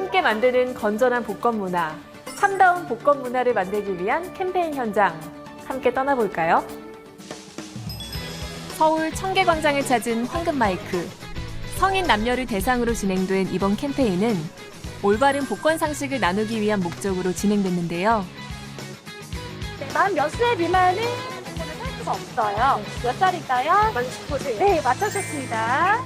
함께 만드는 건전한 복권 문화, 참다운 복권 문화를 만들기 위한 캠페인 현장 함께 떠나볼까요? 서울 청계광장을 찾은 황금 마이크. 성인 남녀를 대상으로 진행된 이번 캠페인은 올바른 복권 상식을 나누기 위한 목적으로 진행됐는데요. 만 몇 세 미만은 복권을 살 수가 없어요. 몇 살일까요? 만 19세. 네, 맞춰주셨습니다.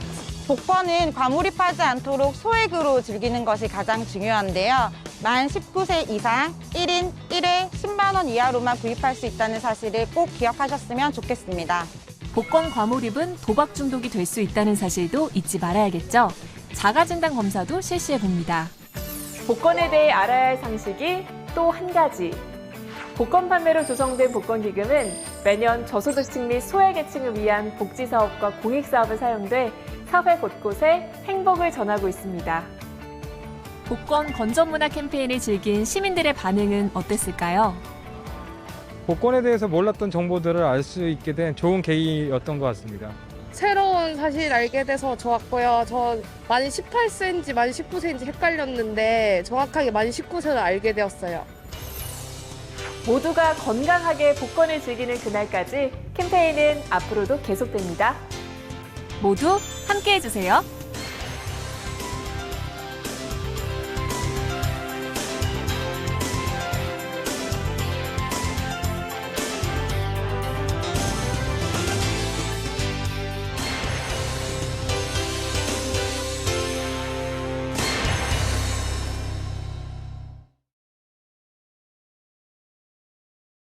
복권은 과몰입하지 않도록 소액으로 즐기는 것이 가장 중요한데요. 만 19세 이상 1인 1회 10만 원 이하로만 구입할 수 있다는 사실을 꼭 기억하셨으면 좋겠습니다. 복권 과몰입은 도박 중독이 될 수 있다는 사실도 잊지 말아야겠죠. 자가진단 검사도 실시해 봅니다. 복권에 대해 알아야 할 상식이 또 한 가지. 복권 판매로 조성된 복권기금은 매년 저소득층 및 소외계층을 위한 복지사업과 공익사업에 사용돼 사회 곳곳에 행복을 전하고 있습니다. 복권 건전문화 캠페인을 즐긴 시민들의 반응은 어땠을까요? 복권에 대해서 몰랐던 정보들을 알 수 있게 된 좋은 계기였던 것 같습니다. 새로운 사실 알게 돼서 좋았고요. 저 만 18세인지 만 19세인지 헷갈렸는데 정확하게 만 19세를 알게 되었어요. 모두가 건강하게 복권을 즐기는 그날까지 캠페인은 앞으로도 계속됩니다. 모두 함께 해주세요.